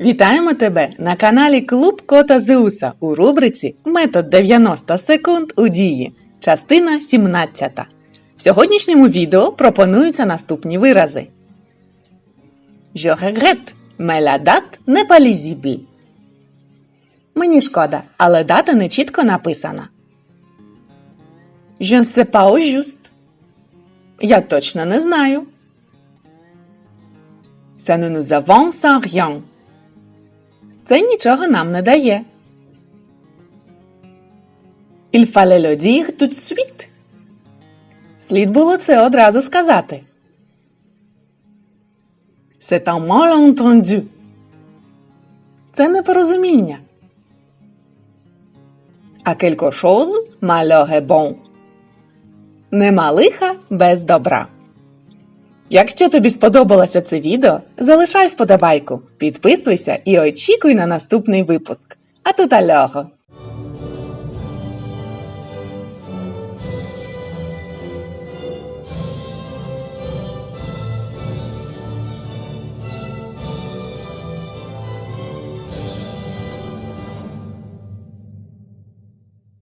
Вітаємо тебе на каналі Клуб Кота Зеуса у рубриці Метод 90 секунд у дії, частина 17. В сьогоднішньому відео пропонуються наступні вирази. Je regrette, mais la date. Мені шкода, але дата не чітко написана. Je ne. Я точно не знаю. Ça ne nous avance. Це нічого нам не дає. Il fallait le dire tout de suite. Слід було це одразу сказати. C'est un malentendu. Це непорозуміння. А quelque chose malheur est bon. Нема лиха без добра. Якщо тобі сподобалося це відео, залишай вподобайку, підписуйся і очікуй на наступний випуск. А тут алього!